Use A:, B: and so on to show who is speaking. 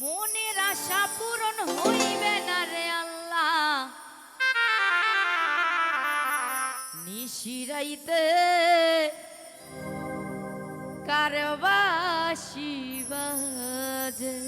A: মনের আশা পূরণ হইবে না রে আল্লাহ। নিশিরাইতে কারবাসি বাজে।